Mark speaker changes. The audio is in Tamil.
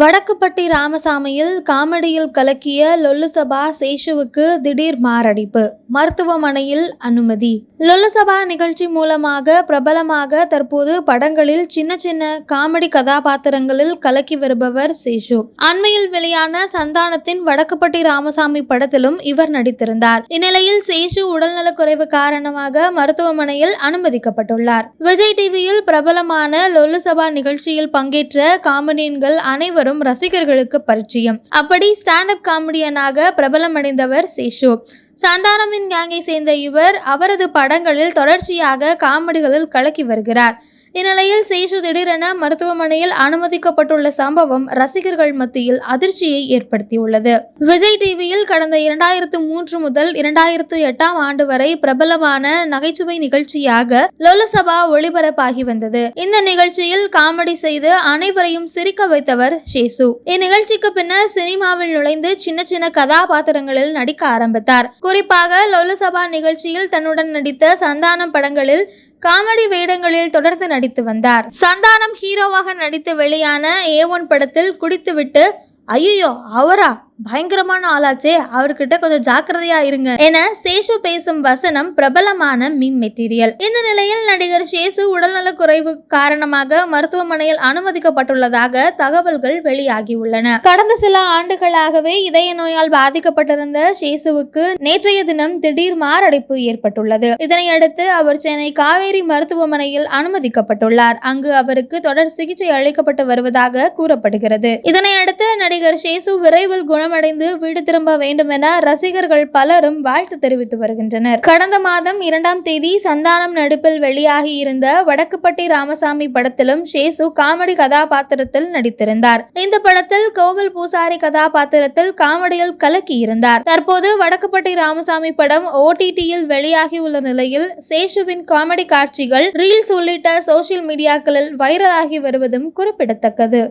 Speaker 1: வடக்குப்பட்டி ராமசாமியில் காமெடியில் கலக்கிய லொல்லுசபா சேஷுவுக்கு திடீர் மாரடைப்பு. மருத்துவமனையில் அனுமதி. லொல்லுசபா நிகழ்ச்சி மூலமாக பிரபலமாக தற்போது படங்களில் சின்ன சின்ன காமெடி கதாபாத்திரங்களில் கலக்கி வருபவர் சேஷு. அண்மையில் வெளியான சந்தானத்தின் வடக்குப்பட்டி ராமசாமி படத்திலும் இவர் நடித்திருந்தார். இந்நிலையில் சேஷு உடல்நலக்குறைவு காரணமாக மருத்துவமனையில் அனுமதிக்கப்பட்டுள்ளார். விஜய் டிவியில் பிரபலமான லொல்லுசபா நிகழ்ச்சியில் பங்கேற்ற காமெடியன்கள் அனைவரும் ரசிகர்களுக்கு பரிச்சயம். அப்படி ஸ்டாண்ட் அப் காமெடியனாக பிரபலமடைந்தவர் சேஷு. சந்தானமின் கேங்கை சேர்ந்த இவர் அவரது பட படங்களில் தொடர்ச்சியாக காமெடிகளில் கலக்கி வருகிறார். இந்நிலையில் சேஷு திடீரென மருத்துவமனையில் அனுமதிக்கப்பட்டுள்ள சம்பவம் ரசிகர்கள் மத்தியில் அதிர்ச்சியை ஏற்படுத்தியுள்ளது. விஜய் டிவியில் கடந்த இரண்டாயிரத்து மூன்று முதல் இரண்டாயிரத்து எட்டாம் ஆண்டு வரை பிரபலமான நகைச்சுவை நிகழ்ச்சியாக லோலசபா ஒளிபரப்பாகி வந்தது. இந்த நிகழ்ச்சியில் காமெடி செய்து அனைவரையும் சிரிக்க வைத்தவர் சேசு இந்நிகழ்ச்சிக்கு பின்னர் சினிமாவில் நுழைந்து சின்ன சின்ன கதாபாத்திரங்களில் நடிக்க ஆரம்பித்தார். குறிப்பாக லொலசபா நிகழ்ச்சியில் தன்னுடன் நடித்த சந்தானம் படங்களில் காமெடி வேடங்களில் தொடர்ந்து நடித்து வந்தார். சந்தானம் ஹீரோவாக நடித்து வெளியான ஏ ஒன் படத்தில் குடித்துவிட்டு ஐயோ அவரா? பயங்கரமான ஆளாச்சே. அவர்கிட்ட கொஞ்சம் ஜாக்கிரதையா இருங்க. என சேஷு பேசும் வசனம் பிரபலமான மீம் மெட்டீரியல். இந்த நிலையில் நடிகர் சேசு உடல்நல குறைவு காரணமாக மருத்துவமனையில் அனுமதிக்கப்பட்டுள்ளதாக தகவல்கள் வெளியாகியுள்ளன. கடந்த சில ஆண்டுகளாகவே இதய நோயால் பாதிக்கப்பட்டிருந்த சேசுவுக்கு நேற்றைய தினம் திடீர் மாரடைப்பு ஏற்பட்டுள்ளது. இதனையடுத்து அவர் சென்னை காவேரி மருத்துவமனையில் அனுமதிக்கப்பட்டுள்ளார். அங்கு அவருக்கு தொடர் சிகிச்சை அளிக்கப்பட்டு வருவதாக கூறப்படுகிறது. இதனையடுத்து நடிகர் சேசு விரைவில் குண குணமடைந்து வீடு திரும்ப வேண்டும் என ரசிகர்கள் பலரும் வாழ்த்து தெரிவித்து வருகின்றனர். கடந்த மாதம் இரண்டாம் தேதி சந்தானம் நடிப்பில் வெளியாகி இருந்த வடக்குப்பட்டி ராமசாமி படத்திலும் ஷேசு காமெடி கதாபாத்திரத்தில் நடித்திருந்தார். இந்த படத்தில் கோவில் பூசாரி கதாபாத்திரத்தில் காமெடியில் கலக்கி இருந்தார் தற்போது வடக்குப்பட்டி ராமசாமி படம் ஓடிடியில் வெளியாகி உள்ள நிலையில் சேஷுவின் காமெடி காட்சிகள் ரீல்ஸ் உள்ளிட்ட சோசியல் மீடியாக்களில் வைரலாகி வருவதும் குறிப்பிடத்தக்கது.